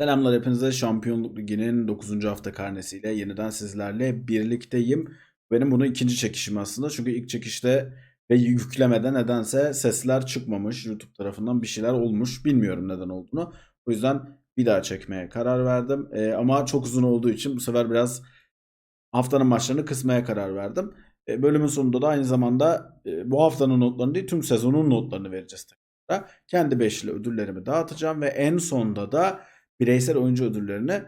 Selamlar hepinize. Şampiyonluk Ligi'nin 9. hafta karnesiyle yeniden sizlerle birlikteyim. Benim bunu ikinci çekişim aslında. Çünkü ilk çekişte ve yüklemede nedense sesler çıkmamış. YouTube tarafından bir şeyler olmuş. Bilmiyorum neden olduğunu. O yüzden bir daha çekmeye karar verdim. Ee, ama çok uzun olduğu için bu sefer biraz haftanın maçlarını kısmaya karar verdim. Ee, bölümün sonunda da aynı zamanda e, bu haftanın notlarını değil tüm sezonun notlarını vereceğiz. Kendi beşli ödüllerimi dağıtacağım ve en sonda da bireysel oyuncu ödüllerini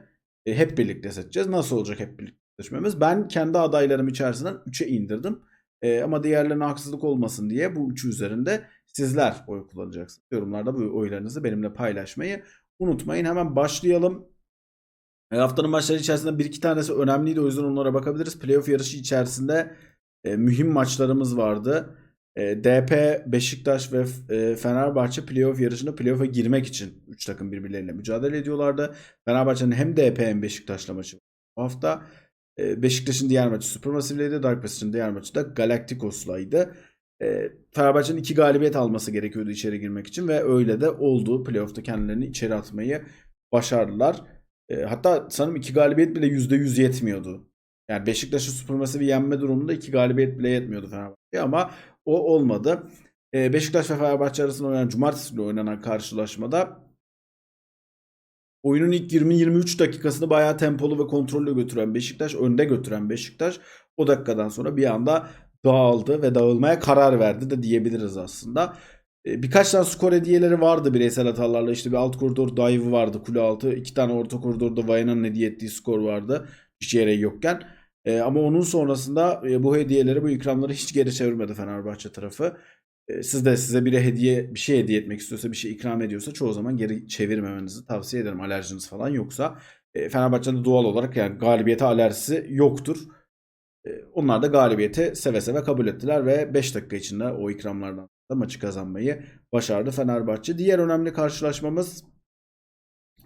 e, hep birlikte seçeceğiz. Nasıl olacak hep birlikte seçmemiz? Ben kendi adaylarım içerisinden 3'e indirdim. E, ama diğerlerine haksızlık olmasın diye bu üçü üzerinde sizler oy kullanacaksınız. Yorumlarda bu oylarınızı benimle paylaşmayı unutmayın. Hemen başlayalım. E, haftanın maçları içerisinde bir iki tanesi önemliydi. O yüzden onlara bakabiliriz. Playoff yarışı içerisinde e, mühim maçlarımız vardı. E, DP, Beşiktaş ve e, Fenerbahçe playoff yarışında playoff'a girmek için 3 takım birbirleriyle mücadele ediyorlardı. Fenerbahçe'nin hem DP hem Beşiktaş'la maçı bu hafta. E, Beşiktaş'ın diğer maçı Supermassive'leydi. Dark Passsage'ın diğer maçı da Galacticos'laydı. E, Fenerbahçe'nin iki galibiyet alması gerekiyordu içeri girmek için ve öyle de oldu. Playoff'ta kendilerini içeri atmayı başardılar. E, hatta sanırım iki galibiyet bile %100 yetmiyordu. Yani Beşiktaş'ın Supermassive'i yenme durumunda iki galibiyet bile yetmiyordu Fenerbahçe'ye ama o olmadı. Ee, Beşiktaş ve Fenerbahçe arasında oynanan cumartesi günü oynanan karşılaşmada oyunun ilk 20-23 dakikasını bayağı tempolu ve kontrollü götüren Beşiktaş, önde götüren Beşiktaş o dakikadan sonra bir anda dağıldı ve dağılmaya karar verdi de diyebiliriz aslında. Ee, birkaç tane skor hediyeleri vardı bireysel hatalarla. İşte bir alt koridor dive vardı kule altı. iki tane orta koridorda Vayana'nın hediye ettiği skor vardı. Hiç yere yokken. E, ama onun sonrasında e, bu hediyeleri, bu ikramları hiç geri çevirmedi Fenerbahçe tarafı. E, siz de size biri hediye, bir şey hediye etmek istiyorsa, bir şey ikram ediyorsa çoğu zaman geri çevirmemenizi tavsiye ederim. Alerjiniz falan yoksa. E, Fenerbahçe'de doğal olarak yani galibiyete alerjisi yoktur. E, onlar da galibiyeti seve seve kabul ettiler ve 5 dakika içinde o ikramlardan da maçı kazanmayı başardı Fenerbahçe. Diğer önemli karşılaşmamız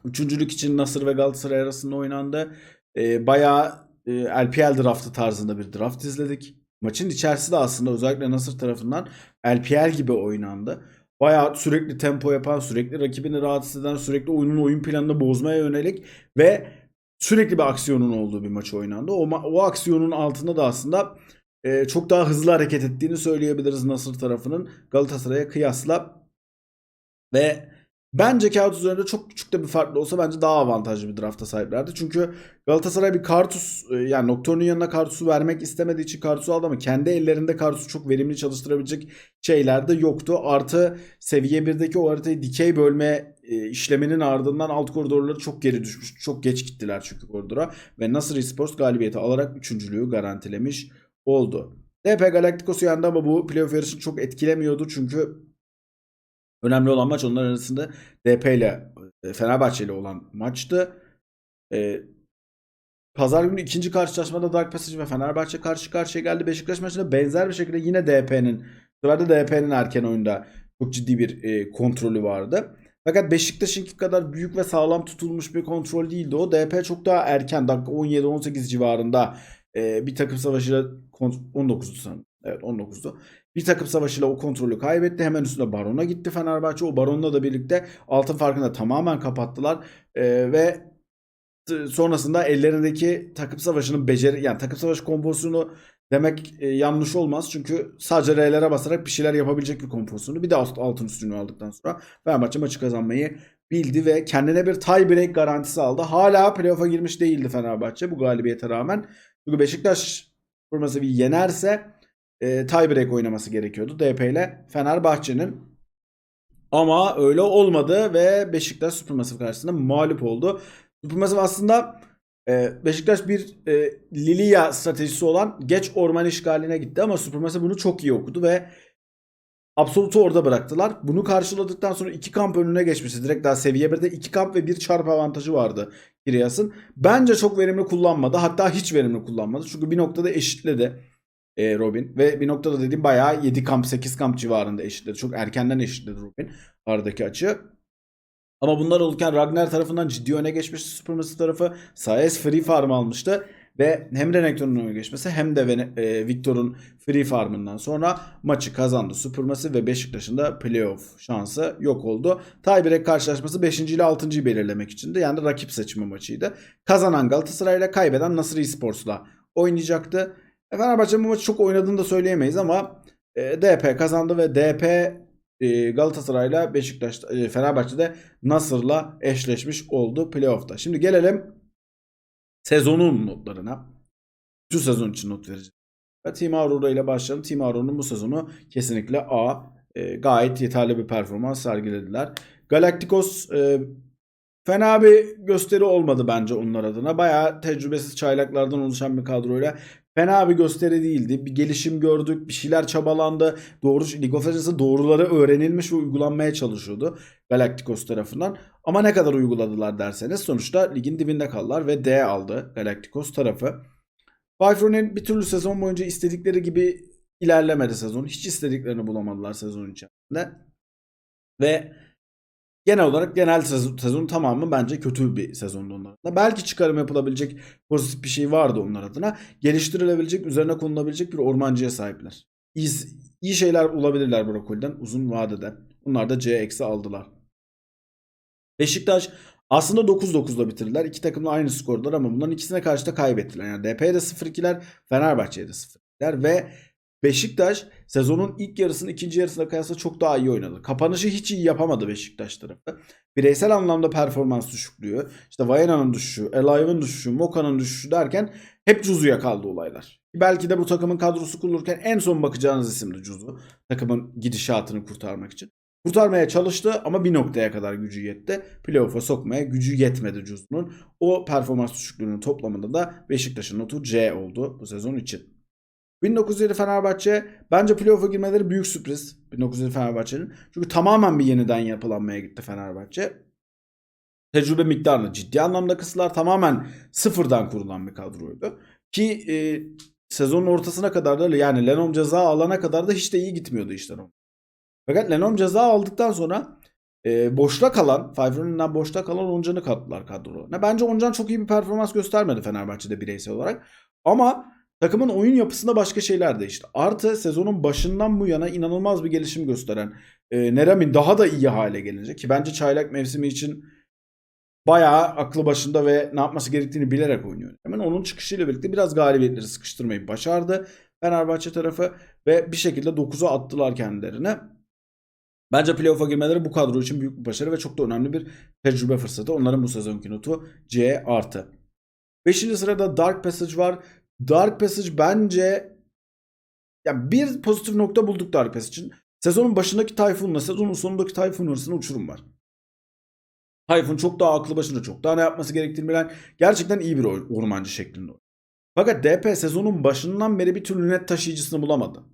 Üçüncülük için Nasır ve Galatasaray arasında oynandı. E, bayağı e, LPL draftı tarzında bir draft izledik. Maçın içerisi de aslında özellikle Nasır tarafından LPL gibi oynandı. Bayağı sürekli tempo yapan, sürekli rakibini rahatsız eden, sürekli oyunun oyun planını bozmaya yönelik ve sürekli bir aksiyonun olduğu bir maç oynandı. O, o aksiyonun altında da aslında e, çok daha hızlı hareket ettiğini söyleyebiliriz Nasır tarafının Galatasaray'a kıyasla. Ve Bence kağıt üzerinde çok küçük de bir farklı olsa bence daha avantajlı bir drafta sahiplerdi. Çünkü Galatasaray bir Kartus e, yani Nocturne'un yanına Kartus'u vermek istemediği için Kartus'u aldı ama kendi ellerinde Kartus'u çok verimli çalıştırabilecek şeyler de yoktu. Artı seviye 1'deki o haritayı dikey bölme e, işleminin ardından alt koridorları çok geri düşmüş. Çok geç gittiler çünkü koridora. Ve Nasır Esports galibiyeti alarak üçüncülüğü garantilemiş oldu. DP Galacticos'u yendi ama bu playoff yarışını çok etkilemiyordu. Çünkü Önemli olan maç onlar arasında DP ile e, Fenerbahçe ile olan maçtı. E, Pazar günü ikinci karşılaşmada Dark Passage ve Fenerbahçe karşı karşıya geldi. Beşiktaş maçında benzer bir şekilde yine DP'nin bu de DP'nin erken oyunda çok ciddi bir e, kontrolü vardı. Fakat Beşiktaş'ınki kadar büyük ve sağlam tutulmuş bir kontrol değildi o. DP çok daha erken dakika 17-18 civarında e, bir takım savaşıyla 19'du sanırım. Evet 19'du. Bir takım savaşıyla o kontrolü kaybetti. Hemen üstüne Baron'a gitti Fenerbahçe. O Baron'la da birlikte altın farkını da tamamen kapattılar. Ee, ve sonrasında ellerindeki takım savaşının beceri yani takım savaşı kompozisyonu demek e, yanlış olmaz. Çünkü sadece R'lere basarak bir şeyler yapabilecek bir kompozisyonu. Bir de alt, altın üstünlüğü aldıktan sonra Fenerbahçe maçı kazanmayı bildi ve kendine bir tie break garantisi aldı. Hala playoff'a girmiş değildi Fenerbahçe bu galibiyete rağmen. Çünkü Beşiktaş forması bir yenerse e, tiebreak oynaması gerekiyordu DP ile Fenerbahçe'nin. Ama öyle olmadı ve Beşiktaş Supermassive karşısında mağlup oldu. Supermassive aslında e, Beşiktaş bir e, Lilia stratejisi olan geç orman işgaline gitti ama Supermassive bunu çok iyi okudu ve Absolut'u orada bıraktılar. Bunu karşıladıktan sonra iki kamp önüne geçmişti. Direkt daha seviye 1'de iki kamp ve bir çarp avantajı vardı Kirias'ın. Bence çok verimli kullanmadı. Hatta hiç verimli kullanmadı. Çünkü bir noktada eşitledi e, Robin. Ve bir noktada dediğim bayağı 7 kamp 8 kamp civarında eşitledi. Çok erkenden eşitledi Robin aradaki açı. Ama bunlar olurken Ragnar tarafından ciddi öne geçmişti Supermassive tarafı. Sayes Free Farm almıştı. ve hem Renekton'un öne geçmesi hem de e, Victor'un Free Farm'ından sonra maçı kazandı. Supermassive ve Beşiktaş'ın da playoff şansı yok oldu. Tiebreak karşılaşması 5. ile 6.yı belirlemek içindi. Yani rakip seçimi maçıydı. Kazanan Galatasaray ile kaybeden Nasır Esports'la oynayacaktı. E, Fenerbahçe bu maçı çok oynadığını da söyleyemeyiz ama e, DP kazandı ve DP e, Galatasaray'la Beşiktaş e, Fenerbahçe'de Nasır'la eşleşmiş oldu playoff'ta. Şimdi gelelim sezonun notlarına. Şu sezon için not vereceğim. Team Aurora ile başlayalım. Team Aurora'nın bu sezonu kesinlikle A. E, gayet yeterli bir performans sergilediler. Galacticos e, fena bir gösteri olmadı bence onlar adına. Bayağı tecrübesiz çaylaklardan oluşan bir kadroyla fena bir gösteri değildi. Bir gelişim gördük, bir şeyler çabalandı. Doğru League of Legends'ın doğruları öğrenilmiş ve uygulanmaya çalışıyordu Galacticos tarafından. Ama ne kadar uyguladılar derseniz sonuçta ligin dibinde kaldılar ve D aldı Galacticos tarafı. Fifro'nun bir türlü sezon boyunca istedikleri gibi ilerlemedi sezon. Hiç istediklerini bulamadılar sezon içerisinde. Ve genel olarak genel sezon, sezonun tamamı bence kötü bir sezondu onlar adına. Belki çıkarım yapılabilecek pozitif bir şey vardı onlar adına. Geliştirilebilecek, üzerine konulabilecek bir ormancıya sahipler. İyi, iyi şeyler olabilirler Brokol'den uzun vadede. Onlar da C eksi aldılar. Beşiktaş aslında 9-9'da bitirdiler. İki takımla aynı skordalar ama bunların ikisine karşı da kaybettiler. Yani DP'ye de 0-2'ler, Fenerbahçe'ye de 0-2'ler ve Beşiktaş sezonun ilk yarısının ikinci yarısına kıyasla çok daha iyi oynadı. Kapanışı hiç iyi yapamadı Beşiktaş tarafı. Bireysel anlamda performans düşüklüğü, işte Vayena'nın düşüşü, Elive'ın düşüşü, Moka'nın düşüşü derken hep Cuzu'ya kaldı olaylar. Belki de bu takımın kadrosu kurulurken en son bakacağınız isimdi Cuzu. Takımın gidişatını kurtarmak için. Kurtarmaya çalıştı ama bir noktaya kadar gücü yetti. Playoff'a sokmaya gücü yetmedi Cuzu'nun. O performans düşüklüğünün toplamında da Beşiktaş'ın notu C oldu bu sezon için. 1907 Fenerbahçe bence playoff'a girmeleri büyük sürpriz 1907 Fenerbahçe'nin. Çünkü tamamen bir yeniden yapılanmaya gitti Fenerbahçe. Tecrübe miktarını ciddi anlamda kısılar tamamen sıfırdan kurulan bir kadroydu. Ki e, sezonun ortasına kadar da yani Lenom ceza alana kadar da hiç de iyi gitmiyordu işler. Fakat Lenom ceza aldıktan sonra e, boşta kalan, Fayfron'dan boşta kalan Oncan'ı kattılar kadrolarına. Bence Oncan çok iyi bir performans göstermedi Fenerbahçe'de bireysel olarak. Ama takımın oyun yapısında başka şeyler değişti. Artı sezonun başından bu yana inanılmaz bir gelişim gösteren e, Neramin daha da iyi hale gelince ki bence çaylak mevsimi için bayağı aklı başında ve ne yapması gerektiğini bilerek oynuyor. Hemen onun çıkışıyla birlikte biraz galibiyetleri sıkıştırmayı başardı Fenerbahçe tarafı ve bir şekilde 9'a attılar kendilerine. Bence playoff'a girmeleri bu kadro için büyük bir başarı ve çok da önemli bir tecrübe fırsatı. Onların bu sezonki notu C artı. Beşinci sırada Dark Passage var. Dark Passage bence ya bir pozitif nokta bulduk Dark Passage'in. Sezonun başındaki Tayfun'la sezonun sonundaki Tayfun arasında uçurum var. Tayfun çok daha aklı başında çok daha ne yapması gerektiğini bilen gerçekten iyi bir ormancı şeklinde. Fakat DP sezonun başından beri bir türlü net taşıyıcısını bulamadı.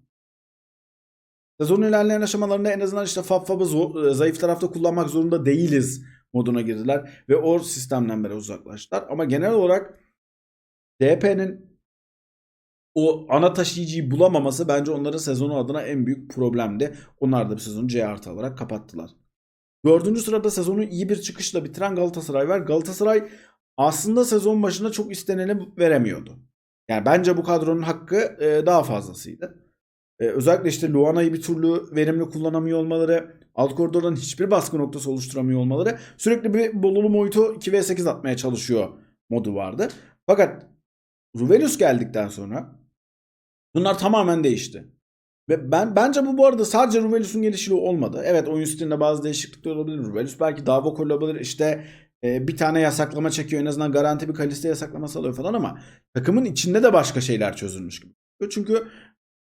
Sezonun ilerleyen aşamalarında en azından işte Fab Fab'ı zayıf tarafta kullanmak zorunda değiliz moduna girdiler ve o sistemden beri uzaklaştılar. Ama genel olarak DP'nin o ana taşıyıcıyı bulamaması bence onların sezonu adına en büyük problemdi. Onlar da bir sezonu C artı alarak kapattılar. Dördüncü sırada sezonu iyi bir çıkışla bitiren Galatasaray var. Galatasaray aslında sezon başında çok isteneni veremiyordu. Yani bence bu kadronun hakkı e, daha fazlasıydı. E, özellikle işte Luana'yı bir türlü verimli kullanamıyor olmaları, alt koridordan hiçbir baskı noktası oluşturamıyor olmaları, sürekli bir Bolulu Moito 2v8 atmaya çalışıyor modu vardı. Fakat Ruvelius geldikten sonra bunlar tamamen değişti. Ve ben bence bu bu arada sadece Ruvelius'un gelişiyle olmadı. Evet oyun stilinde bazı değişiklikler olabilir. Ruvelius belki daha vokal olabilir. İşte e, bir tane yasaklama çekiyor en azından garanti bir kaliste yasaklaması alıyor falan ama takımın içinde de başka şeyler çözülmüş gibi. Çünkü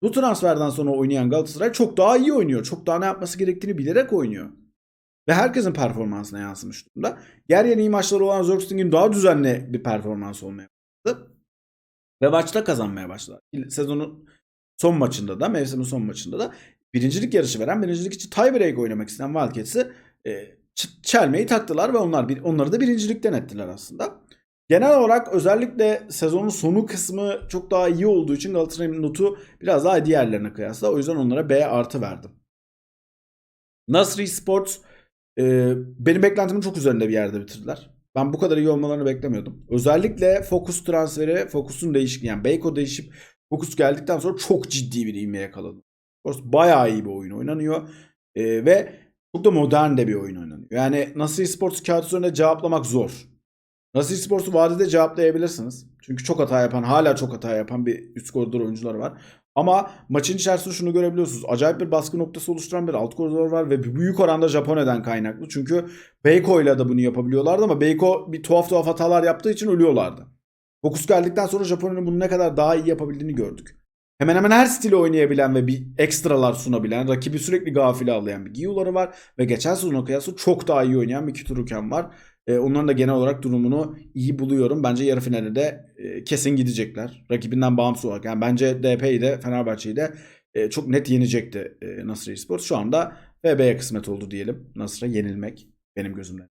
bu transferden sonra oynayan Galatasaray çok daha iyi oynuyor. Çok daha ne yapması gerektiğini bilerek oynuyor. Ve herkesin performansına yansımış durumda. Yer yer iyi maçları olan Zörgsting'in daha düzenli bir performans olmaya başladı. Ve maçta kazanmaya başladı. Sezonun son maçında da, mevsimin son maçında da birincilik yarışı veren, birincilik için tiebreak oynamak isteyen Wildcats'i e, çelmeyi taktılar ve onlar bir, onları da birincilikten ettiler aslında. Genel olarak özellikle sezonun sonu kısmı çok daha iyi olduğu için Galatasaray'ın notu biraz daha diğerlerine kıyasla. O yüzden onlara B artı verdim. Nasri Sports e, benim beklentimin çok üzerinde bir yerde bitirdiler. Ben bu kadar iyi olmalarını beklemiyordum. Özellikle Focus transferi, Focus'un değişikliği yani Beyko değişip Focus geldikten sonra çok ciddi bir ivme yakaladı. Focus bayağı iyi bir oyun oynanıyor. Ee, ve çok da modern de bir oyun oynanıyor. Yani Nasri Sports kağıt üzerinde cevaplamak zor. Nasri Sports'u vadede cevaplayabilirsiniz. Çünkü çok hata yapan, hala çok hata yapan bir üst koridor oyuncuları var. Ama maçın içerisinde şunu görebiliyorsunuz. Acayip bir baskı noktası oluşturan bir alt koridor var ve büyük oranda Japonya'dan kaynaklı. Çünkü Beiko ile de bunu yapabiliyorlardı ama Beiko bir tuhaf tuhaf hatalar yaptığı için ölüyorlardı. Fokus geldikten sonra Japonya'nın bunu ne kadar daha iyi yapabildiğini gördük. Hemen hemen her stili oynayabilen ve bir ekstralar sunabilen, rakibi sürekli gafile avlayan bir Giyu'ları var. Ve geçen sezona kıyasla çok daha iyi oynayan bir Kituruken var. Ee, onların da genel olarak durumunu iyi buluyorum. Bence yarı finale de e, kesin gidecekler. Rakibinden bağımsız olarak. Yani bence DP'yi de Fenerbahçe'yi de e, çok net yenecekti e, Nasır Spor. Şu anda FB'ye kısmet oldu diyelim. Nasır'a yenilmek benim gözümden.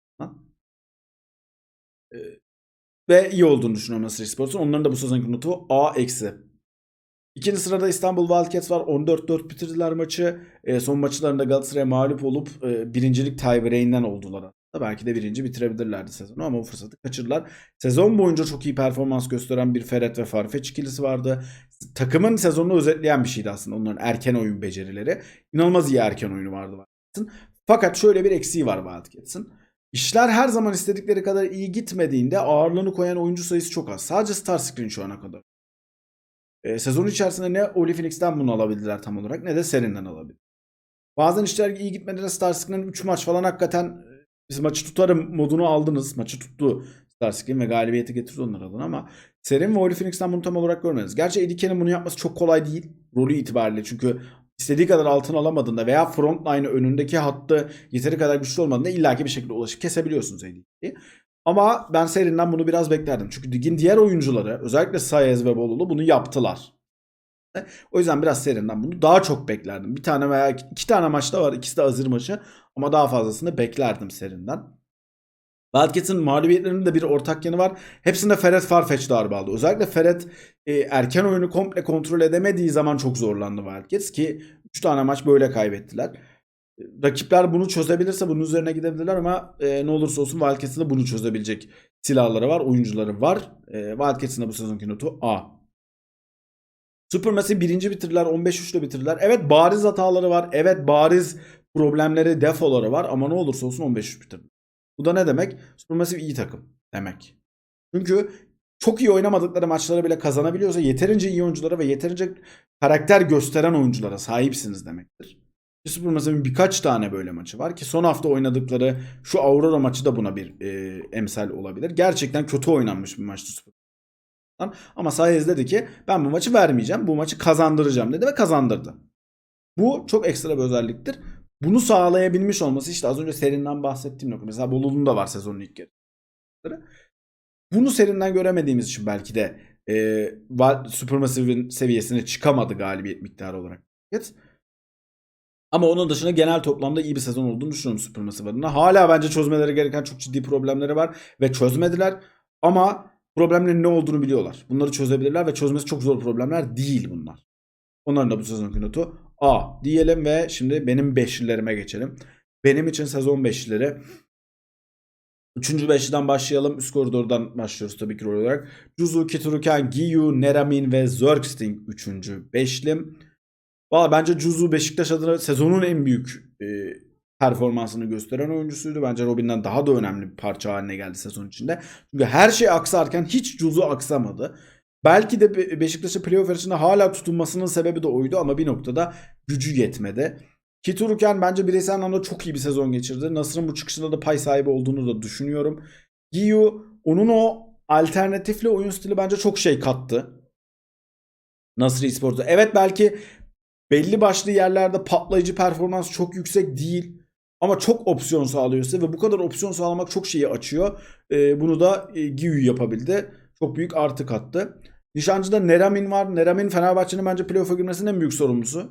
E, ve iyi olduğunu düşünüyorum Nasır Spor'un. Onların da bu sezonki notu A eksi. İkinci sırada İstanbul Wildcats var. 14-4 bitirdiler maçı. E, son maçlarında Galatasaray'a mağlup olup e, birincilik tiebreak'inden oldular aslında. Belki de birinci bitirebilirlerdi sezonu ama o fırsatı kaçırdılar. Sezon boyunca çok iyi performans gösteren bir Ferret ve Farfetch ikilisi vardı. Takımın sezonunu özetleyen bir şeydi aslında onların erken oyun becerileri. İnanılmaz iyi erken oyunu vardı Wildcats'ın. Fakat şöyle bir eksiği var Wildcats'ın. İşler her zaman istedikleri kadar iyi gitmediğinde ağırlığını koyan oyuncu sayısı çok az. Sadece Star Screen şu ana kadar. E, sezon içerisinde ne Oli bunu alabildiler tam olarak ne de Serin'den alabildiler. Bazen işler iyi gitmediğinde Star Screen'in 3 maç falan hakikaten biz maçı tutarım modunu aldınız. Maçı tuttu Star Screen ve galibiyeti getirdi onlar adına ama Serin ve Oli Phoenix'ten bunu tam olarak görmediniz. Gerçi Eddie Ken'in bunu yapması çok kolay değil. Rolü itibariyle çünkü istediği kadar altın alamadığında veya frontline'ı önündeki hattı yeteri kadar güçlü olmadığında illaki bir şekilde ulaşıp kesebiliyorsunuz Eddie'yi. Ama ben serinden bunu biraz beklerdim. Çünkü ligin diğer oyuncuları özellikle Sayez ve Bolulu bunu yaptılar. O yüzden biraz serinden bunu daha çok beklerdim. Bir tane veya iki tane maçta var. İkisi de hazır maçı. Ama daha fazlasını beklerdim serinden. Wildcats'ın mağlubiyetlerinin de bir ortak yanı var. Hepsinde Ferret Farfetch darbe aldı. Özellikle Ferret e, erken oyunu komple kontrol edemediği zaman çok zorlandı Wildcats ki 3 tane maç böyle kaybettiler. E, rakipler bunu çözebilirse bunun üzerine gidebilirler ama e, ne olursa olsun Wildcats'ın da bunu çözebilecek silahları var, oyuncuları var. E, Wildcats'ın da bu sezonki notu A. Supermassive birinci bitirdiler. 15-3'le bitirdiler. Evet bariz hataları var. Evet bariz problemleri, defoları var. Ama ne olursa olsun 15-3 bitirdiler. Bu da ne demek? Supermassive iyi takım demek. Çünkü çok iyi oynamadıkları maçları bile kazanabiliyorsa yeterince iyi oyunculara ve yeterince karakter gösteren oyunculara sahipsiniz demektir. Supermassive'in birkaç tane böyle maçı var ki son hafta oynadıkları şu Aurora maçı da buna bir e, emsal olabilir. Gerçekten kötü oynanmış bir maçtı Supermassive. Ama Sayez dedi ki ben bu maçı vermeyeceğim. Bu maçı kazandıracağım dedi ve kazandırdı. Bu çok ekstra bir özelliktir. Bunu sağlayabilmiş olması işte az önce serinden bahsettiğim nokta. Mesela Bolu'nun da var sezonun ilk yarı. Bunu serinden göremediğimiz için belki de e, Supermassive'in seviyesine çıkamadı galibiyet miktarı olarak. Ama onun dışında genel toplamda iyi bir sezon olduğunu düşünüyorum Supermassive adına. Hala bence çözmeleri gereken çok ciddi problemleri var ve çözmediler. Ama problemlerin ne olduğunu biliyorlar. Bunları çözebilirler ve çözmesi çok zor problemler değil bunlar. Onların da bu sezonki notu A diyelim ve şimdi benim beşlilerime geçelim. Benim için sezon beşlileri Üçüncü beşliden başlayalım. Üst koridordan başlıyoruz tabii ki rol olarak. Juzu, Kituruken, Giyu, Neramin ve Zergsting üçüncü beşlim. Valla bence Juzu Beşiktaş adına sezonun en büyük e, performansını gösteren oyuncusuydu. Bence Robin'den daha da önemli bir parça haline geldi sezon içinde. Çünkü her şey aksarken hiç Juzu aksamadı. Belki de Beşiktaş'ın playoff yarışında hala tutunmasının sebebi de oydu ama bir noktada gücü yetmedi. Kituruken bence bireysel anlamda çok iyi bir sezon geçirdi. Nasır'ın bu çıkışında da pay sahibi olduğunu da düşünüyorum. Giyu onun o alternatifli oyun stili bence çok şey kattı. Nasır Esports'a. Evet belki belli başlı yerlerde patlayıcı performans çok yüksek değil. Ama çok opsiyon sağlıyor size ve bu kadar opsiyon sağlamak çok şeyi açıyor. Ee, bunu da e, Giyu yapabildi. Çok büyük artı kattı. Nişancı'da Neramin var. Neramin Fenerbahçe'nin bence playoff'a girmesinin en büyük sorumlusu.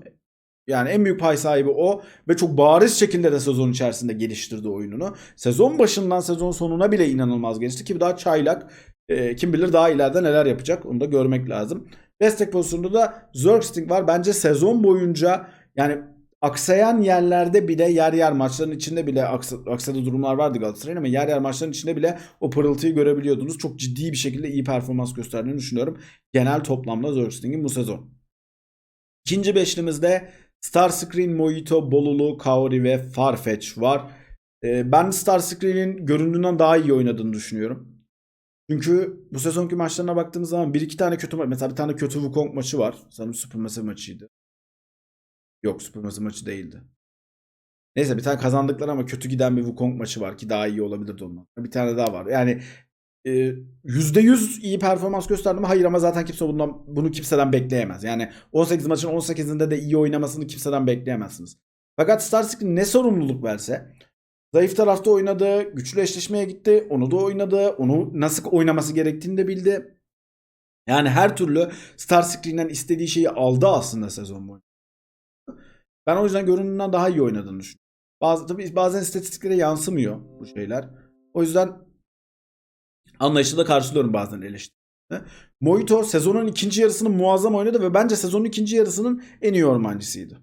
Yani en büyük pay sahibi o ve çok bariz şekilde de sezon içerisinde geliştirdi oyununu. Sezon başından sezon sonuna bile inanılmaz gelişti ki daha çaylak. E, kim bilir daha ileride neler yapacak onu da görmek lazım. Destek pozisyonunda da Zergsting var. Bence sezon boyunca yani aksayan yerlerde bile yer yer maçların içinde bile aksa- aksadığı durumlar vardı Galatasaray'ın ama yer yer maçların içinde bile o pırıltıyı görebiliyordunuz. Çok ciddi bir şekilde iyi performans gösterdiğini düşünüyorum. Genel toplamda Zörgsting'in bu sezon. İkinci beşlimizde Starscreen, Mojito, Bolulu, Kaori ve Farfetch var. Ee, ben Starscreen'in göründüğünden daha iyi oynadığını düşünüyorum. Çünkü bu sezonki maçlarına baktığımız zaman bir iki tane kötü maç. Mesela bir tane kötü Wukong maçı var. Sanırım Supermassive maçıydı. Yok Supermassive maçı değildi. Neyse bir tane kazandıkları ama kötü giden bir Wukong maçı var ki daha iyi olabilirdi ondan. Bir tane daha var. Yani e, %100 iyi performans gösterdi mi? Hayır ama zaten kimse bundan bunu kimseden bekleyemez. Yani 18 maçın 18'inde de iyi oynamasını kimseden bekleyemezsiniz. Fakat Starscreen ne sorumluluk verse zayıf tarafta oynadı, güçlü eşleşmeye gitti, onu da oynadı, onu nasıl oynaması gerektiğini de bildi. Yani her türlü Starscreen'den istediği şeyi aldı aslında sezon boyunca. Ben o yüzden görünümünden daha iyi oynadığını düşünüyorum. Bazı, tabii bazen istatistiklere yansımıyor bu şeyler. O yüzden anlayışla da karşılıyorum bazen eleştirileri. Mojito sezonun ikinci yarısını muazzam oynadı ve bence sezonun ikinci yarısının en iyi ormancısıydı.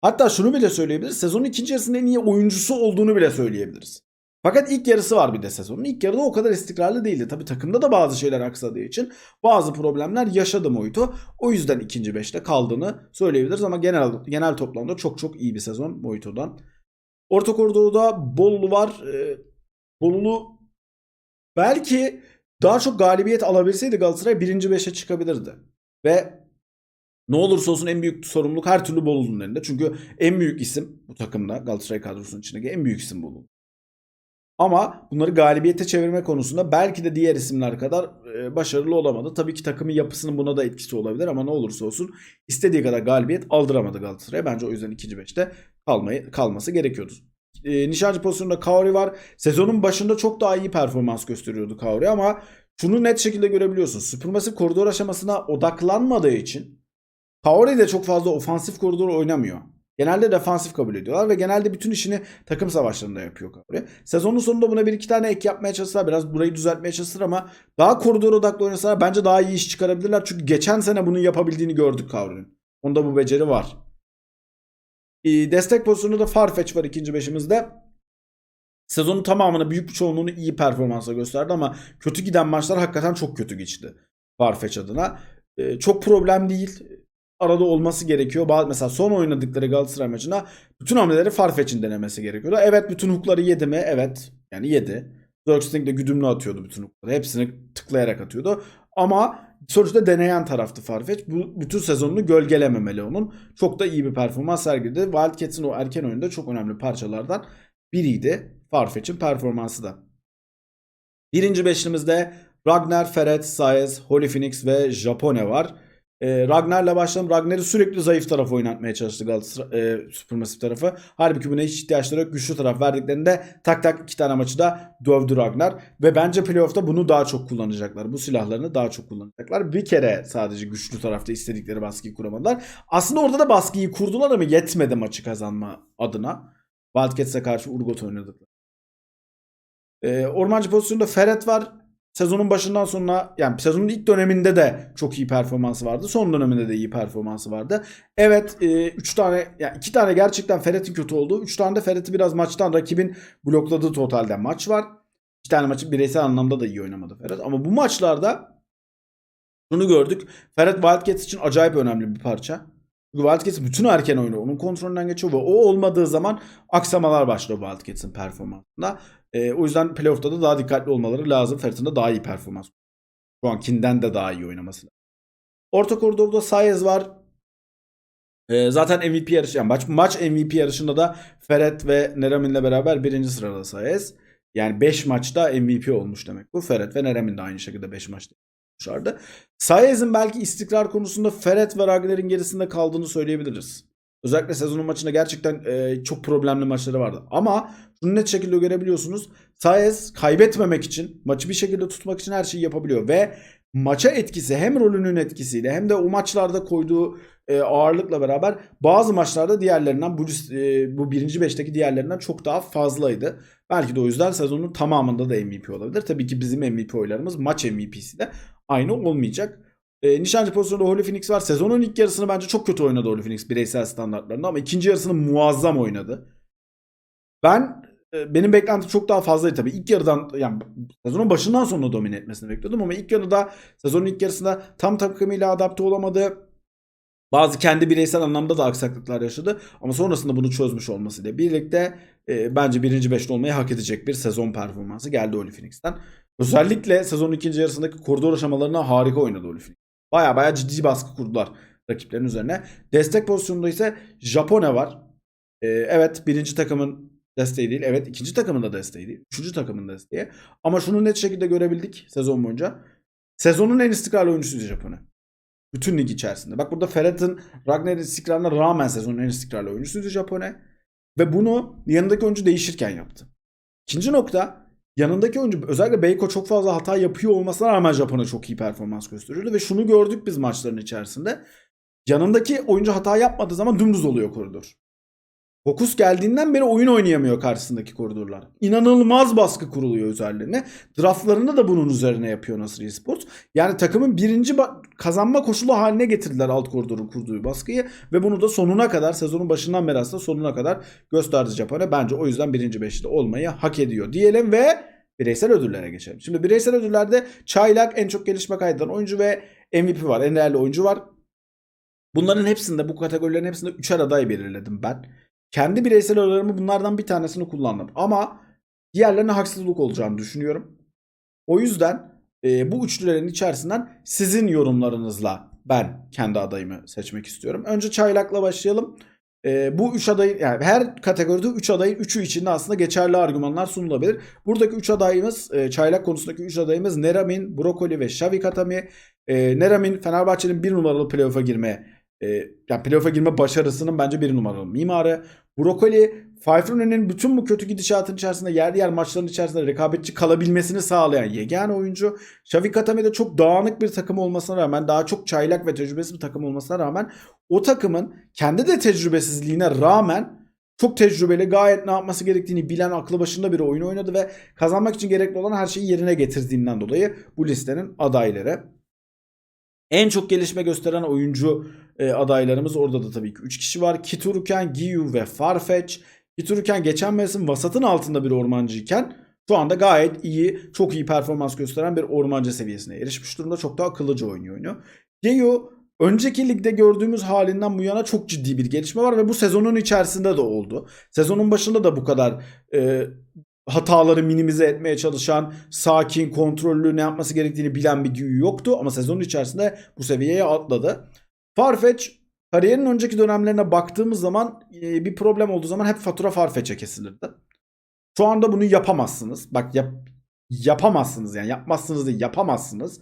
Hatta şunu bile söyleyebiliriz. Sezonun ikinci yarısının en iyi oyuncusu olduğunu bile söyleyebiliriz. Fakat ilk yarısı var bir de sezonun. İlk yarıda o kadar istikrarlı değildi. Tabii takımda da bazı şeyler aksadığı için bazı problemler yaşadı Mojito. O yüzden ikinci beşte kaldığını söyleyebiliriz ama genel genel toplamda çok çok iyi bir sezon Mojito'dan. Orta koridorda Bolulu var. Ee, Bolulu belki daha çok galibiyet alabilseydi Galatasaray birinci beşe çıkabilirdi. Ve ne olursa olsun en büyük sorumluluk her türlü Bolulu'nun elinde. Çünkü en büyük isim bu takımda Galatasaray kadrosunun içindeki en büyük isim Bolulu. Ama bunları galibiyete çevirme konusunda belki de diğer isimler kadar e, başarılı olamadı. Tabii ki takımın yapısının buna da etkisi olabilir ama ne olursa olsun istediği kadar galibiyet aldıramadı Galatasaray'a. Bence o yüzden ikinci beşte kalmayı, kalması gerekiyordu. E, nişancı pozisyonunda Kaori var. Sezonun başında çok daha iyi performans gösteriyordu Kaori ama şunu net şekilde görebiliyorsun. Supermassive koridor aşamasına odaklanmadığı için Kaori de çok fazla ofansif koridor oynamıyor. Genelde defansif kabul ediyorlar ve genelde bütün işini takım savaşlarında yapıyor Kaori. Sezonun sonunda buna bir iki tane ek yapmaya çalışsalar biraz burayı düzeltmeye çalışsalar ama daha koridor odaklı oynasalar bence daha iyi iş çıkarabilirler. Çünkü geçen sene bunu yapabildiğini gördük Kaori'nin. Onda bu beceri var. Ee, destek pozisyonunda da Farfetch var ikinci beşimizde. Sezonun tamamını büyük bir çoğunluğunu iyi performansla gösterdi ama kötü giden maçlar hakikaten çok kötü geçti. Farfetch adına. Ee, çok problem değil arada olması gerekiyor. Mesela son oynadıkları Galatasaray maçına bütün hamleleri Farfetch'in denemesi gerekiyordu. Evet bütün hookları yedi mi? Evet. Yani yedi. Zergsting de güdümlü atıyordu bütün hookları. Hepsini tıklayarak atıyordu. Ama sonuçta deneyen taraftı Farfetch. Bu bütün sezonunu gölgelememeli onun. Çok da iyi bir performans sergiledi. Wildcats'in o erken oyunda çok önemli parçalardan biriydi. Farfetch'in performansı da. Birinci beşlimizde Ragnar, Ferret, Saez, Holy Phoenix ve Japone var. E, Ragnar'la başlayalım. Ragnar'ı sürekli zayıf taraf oynatmaya çalıştı Galatasaray e, tarafı. Halbuki buna hiç ihtiyaçları yok. Güçlü taraf verdiklerinde tak tak iki tane maçı da dövdü Ragnar. Ve bence playoff'ta bunu daha çok kullanacaklar. Bu silahlarını daha çok kullanacaklar. Bir kere sadece güçlü tarafta istedikleri baskıyı kuramadılar. Aslında orada da baskıyı kurdular ama yetmedi maçı kazanma adına. Wildcats'e karşı Urgot oynadıklar. E, ormancı pozisyonunda Ferret var sezonun başından sonra yani sezonun ilk döneminde de çok iyi performansı vardı. Son döneminde de iyi performansı vardı. Evet 3 e, tane yani 2 tane gerçekten Ferret'in kötü olduğu. 3 tane de Ferret'i biraz maçtan rakibin blokladığı totalde maç var. 2 tane maçı bireysel anlamda da iyi oynamadı Ferret. Ama bu maçlarda şunu gördük. Ferret Wildcats için acayip önemli bir parça. Çünkü Wildcats bütün erken oyunu onun kontrolünden geçiyor ve o olmadığı zaman aksamalar başlıyor Wildcats'in performansında. E, o yüzden playoff'ta da daha dikkatli olmaları lazım. Ferret'in de daha iyi performans. Şu ankinden de daha iyi oynaması. Orta koridorda Saez var. E, zaten MVP yarışı yani maç, maç MVP yarışında da Ferret ve Neramin'le beraber birinci sırada Saez. Yani 5 maçta MVP olmuş demek bu. Ferret ve Neramin de aynı şekilde 5 maçta olmuşlardı. Sayez'in belki istikrar konusunda Ferret ve Ragner'in gerisinde kaldığını söyleyebiliriz. Özellikle sezonun maçında gerçekten e, çok problemli maçları vardı. Ama şunu net şekilde görebiliyorsunuz. Saez kaybetmemek için, maçı bir şekilde tutmak için her şeyi yapabiliyor. Ve maça etkisi hem rolünün etkisiyle hem de o maçlarda koyduğu e, ağırlıkla beraber bazı maçlarda diğerlerinden bu, e, bu birinci beşteki diğerlerinden çok daha fazlaydı. Belki de o yüzden sezonun tamamında da MVP olabilir. Tabii ki bizim MVP oylarımız maç MVP'si de aynı olmayacak. E, nişancı pozisyonunda Holy Phoenix var. Sezonun ilk yarısını bence çok kötü oynadı Holy Phoenix bireysel standartlarında ama ikinci yarısını muazzam oynadı. Ben e, benim beklentim çok daha fazlaydı tabii. İlk yarıdan yani sezonun başından sonuna domine etmesini bekliyordum ama ilk yarıda sezonun ilk yarısında tam takımıyla adapte olamadı. Bazı kendi bireysel anlamda da aksaklıklar yaşadı ama sonrasında bunu çözmüş olmasıyla birlikte e, bence birinci beşli olmayı hak edecek bir sezon performansı geldi Holy Phoenix'ten. Özellikle sezonun ikinci yarısındaki koridor aşamalarına harika oynadı Holy. Baya baya ciddi baskı kurdular rakiplerin üzerine. Destek pozisyonunda ise Japone var. E, evet birinci takımın desteği değil. Evet ikinci takımın da desteği değil. Üçüncü takımın desteği. Ama şunu net şekilde görebildik sezon boyunca. Sezonun en istikrarlı oyuncusuydu Japone. Bütün lig içerisinde. Bak burada Ferret'in Ragnar'ın istikrarına rağmen sezonun en istikrarlı oyuncusuydu Japone. Ve bunu yanındaki oyuncu değişirken yaptı. İkinci nokta yanındaki oyuncu özellikle Beiko çok fazla hata yapıyor olmasına rağmen Japon'a çok iyi performans gösteriyordu. Ve şunu gördük biz maçların içerisinde. Yanındaki oyuncu hata yapmadığı zaman dümdüz oluyor koridor. Fokus geldiğinden beri oyun oynayamıyor karşısındaki koridorlar. İnanılmaz baskı kuruluyor üzerlerine. Draftlarını da bunun üzerine yapıyor Nasır Esports. Yani takımın birinci kazanma koşulu haline getirdiler alt koridorun kurduğu baskıyı. Ve bunu da sonuna kadar sezonun başından beri aslında sonuna kadar gösterdi Japon'a. Bence o yüzden birinci beşli olmayı hak ediyor diyelim ve bireysel ödüllere geçelim. Şimdi bireysel ödüllerde Çaylak en çok gelişme kaydeden oyuncu ve MVP var. En değerli oyuncu var. Bunların hepsinde bu kategorilerin hepsinde üçer aday belirledim ben. Kendi bireysel ödüllerimi bunlardan bir tanesini kullandım. Ama diğerlerine haksızlık olacağını düşünüyorum. O yüzden e, bu üçlülerin içerisinden sizin yorumlarınızla ben kendi adayımı seçmek istiyorum. Önce Çaylak'la başlayalım. E, bu üç adayın yani her kategoride üç adayın üçü içinde aslında geçerli argümanlar sunulabilir. Buradaki üç adayımız e, Çaylak konusundaki üç adayımız Neramin, Brokoli ve Xavi Katami. E, Neramin Fenerbahçe'nin bir numaralı playoff'a girme e, yani playoff'a girme başarısının bence bir numaralı mimarı. Brokoli, Pfeiffer'ın bütün bu kötü gidişatın içerisinde yer yer maçların içerisinde rekabetçi kalabilmesini sağlayan yegane oyuncu. Xavi Katame de çok dağınık bir takım olmasına rağmen daha çok çaylak ve tecrübesiz bir takım olmasına rağmen o takımın kendi de tecrübesizliğine rağmen çok tecrübeli gayet ne yapması gerektiğini bilen aklı başında bir oyun oynadı ve kazanmak için gerekli olan her şeyi yerine getirdiğinden dolayı bu listenin adayları. En çok gelişme gösteren oyuncu e, adaylarımız orada da tabii ki 3 kişi var. Kituruken, Giyu ve Farfetch. Kituruken geçen mevsim vasatın altında bir ormancıyken şu anda gayet iyi, çok iyi performans gösteren bir ormancı seviyesine erişmiş durumda. Çok da akıllıca oynuyor oyunu. Giyu önceki ligde gördüğümüz halinden bu yana çok ciddi bir gelişme var ve bu sezonun içerisinde de oldu. Sezonun başında da bu kadar e, hataları minimize etmeye çalışan, sakin, kontrollü ne yapması gerektiğini bilen bir Giyu yoktu ama sezonun içerisinde bu seviyeye atladı. Farfetch kariyerin önceki dönemlerine baktığımız zaman e, bir problem olduğu zaman hep fatura Farfetch'e kesilirdi. Şu anda bunu yapamazsınız. Bak yap, yapamazsınız yani yapmazsınız değil yapamazsınız.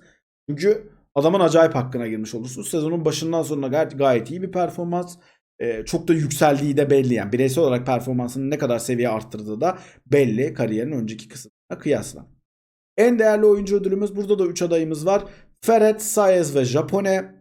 Çünkü adamın acayip hakkına girmiş olursunuz. Sezonun başından sonuna gayet, gayet iyi bir performans. Ee, çok da yükseldiği de belli yani. Bireysel olarak performansını ne kadar seviye arttırdığı da belli kariyerin önceki kısmına kıyasla. En değerli oyuncu ödülümüz burada da 3 adayımız var. Ferret, Saez ve Japone.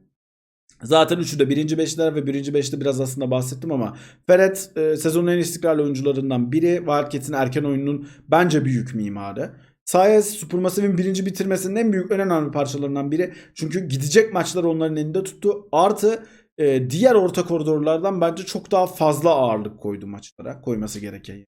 Zaten üçü de birinci beşler ve birinci beşte biraz aslında bahsettim ama Ferret e, sezonun en istikrarlı oyuncularından biri. Wildcats'in erken oyununun bence büyük mimarı. Sayes Supermassive'in birinci bitirmesinin en büyük en önemli parçalarından biri. Çünkü gidecek maçları onların elinde tuttu. Artı e, diğer orta koridorlardan bence çok daha fazla ağırlık koydu maçlara. Koyması gereken.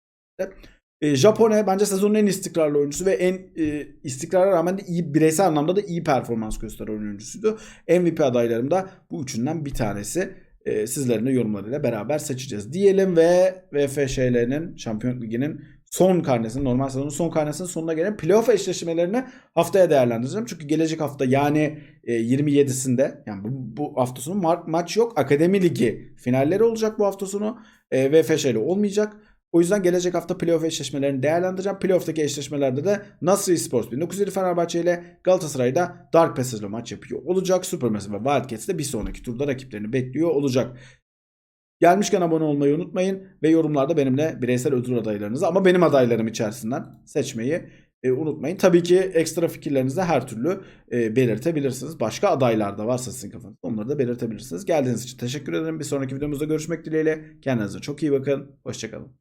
E, Japone bence sezonun en istikrarlı oyuncusu ve en e, istikrara rağmen de iyi bireysel anlamda da iyi performans gösteren oyuncusuydu. MVP adaylarım da bu üçünden bir tanesi. E, sizlerin de yorumlarıyla beraber seçeceğiz diyelim ve VFŞ'lerinin Şampiyon Ligi'nin son karnesinin normal sezonun son karnesinin sonuna gelen playoff eşleşmelerini haftaya değerlendireceğim. Çünkü gelecek hafta yani e, 27'sinde yani bu, bu hafta sonu ma- maç yok. Akademi Ligi finalleri olacak bu hafta sonu. E, VFŞ'li olmayacak. O yüzden gelecek hafta playoff eşleşmelerini değerlendireceğim. Playoff'taki eşleşmelerde de Nasri Sports 1907 Fenerbahçe ile Galatasaray'da Dark Passage'la maç yapıyor olacak. Supermassive ve Wildcats de bir sonraki turda rakiplerini bekliyor olacak. Gelmişken abone olmayı unutmayın ve yorumlarda benimle bireysel ödül adaylarınızı ama benim adaylarım içerisinden seçmeyi e, unutmayın. Tabii ki ekstra fikirlerinizi de her türlü e, belirtebilirsiniz. Başka adaylar da varsa sizin kafanızda onları da belirtebilirsiniz. Geldiğiniz için teşekkür ederim. Bir sonraki videomuzda görüşmek dileğiyle. Kendinize çok iyi bakın. Hoşçakalın.